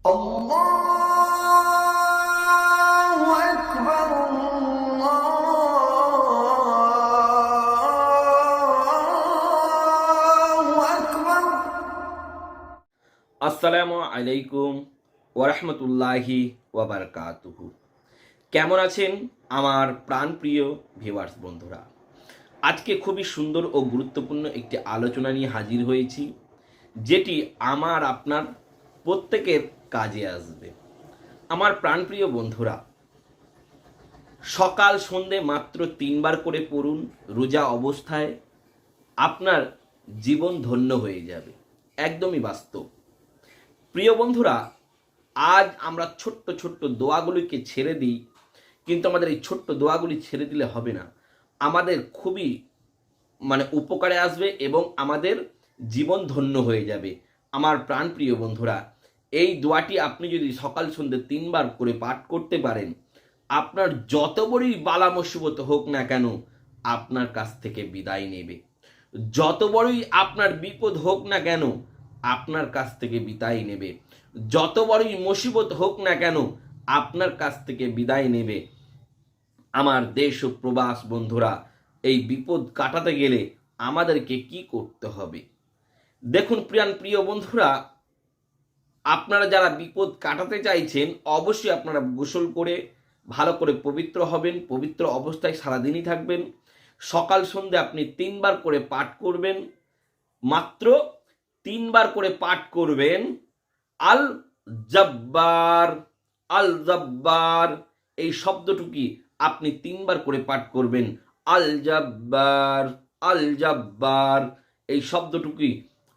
আসসালামু আলাইকুম ওরহমতুল্লাহি ওয়াবারকাতুহু কেমন আছেন আমার প্রাণপ্রিয় ভিউয়ার্স বন্ধুরা? আজকে খুবই সুন্দর ও গুরুত্বপূর্ণ একটি আলোচনা নিয়ে হাজির হয়েছি, যেটি আমার, আপনার প্রত্যেকের কাজে আসবে। আমার প্রাণপ্রিয় বন্ধুরা, সকাল, সন্ধে মাত্র তিনবার করে পড়ুন, রোজা অবস্থায় আপনার জীবন ধন্য হয়ে যাবে, একদমই বাস্তব। প্রিয় বন্ধুরা, আজ আমরা ছোট্ট ছোট্ট দোয়াগুলিকে ছেড়ে দিই, কিন্তু আমাদের এই ছোট্ট দোয়াগুলি ছেড়ে দিলে হবে না। আমাদের খুবই মানে উপকারে আসবে এবং আমাদের জীবন ধন্য হয়ে যাবে। আমার প্রাণপ্রিয় বন্ধুরা, এই দোয়াটি আপনি যদি সকাল সন্ধ্যে তিনবার করে পাঠ করতে পারেন, আপনার যত বড়ই বালা মুসিবত হোক না কেন, আপনার কাছ থেকে বিদায় নেবে। যত বড়ই আপনার বিপদ হোক না কেন, আপনার কাছ থেকে বিদায় নেবে। যত বড়ই মুসিবত হোক না কেন, আপনার কাছ থেকে বিদায় নেবে। আমার দেশ ও প্রবাস বন্ধুরা, এই বিপদ কাটাতে গেলে আমাদেরকে কি করতে হবে? দেখুন প্রিয়ান, প্রিয় বন্ধুরা, আপনারা যারা বিপদ কাটাতে চাইছেন, অবশ্যই আপনারা গোসল করে ভালো করে পবিত্র হবেন, পবিত্র অবস্থায় সারাদিনই থাকবেন। সকাল সন্ধে আপনি তিনবার করে পাঠ করবেন, মাত্র তিনবার করে পাঠ করবেন, আল জব্বার আল জব্বার, এই শব্দটুকি আপনি তিনবার করে পাঠ করবেন। আল জব্বার আল জব্বার, এই শব্দটুকি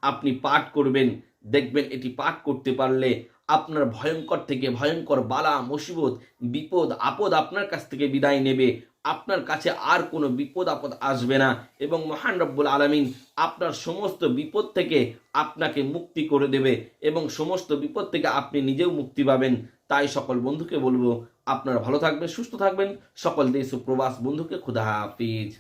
আপনি পাঠ করবেন, দেখবেন এটি পাঠ করতে পারলে আপনার ভয়ঙ্কর থেকে ভয়ঙ্কর বালা, মুসিবত, বিপদ, আপদ আপনার কাছ থেকে বিদায় নেবে। আপনার কাছে আর কোনো বিপদ আপদ আসবে না এবং মহান রব্বুল আলমিন আপনার সমস্ত বিপদ থেকে আপনাকে মুক্তি করে দেবে এবং সমস্ত বিপদ থেকে আপনি নিজেও মুক্তি পাবেন। তাই সকল বন্ধুকে বলব, আপনারা ভালো থাকবেন, সুস্থ থাকবেন। সকল দেশ প্রবাস বন্ধুকে খুদা হাফিজ।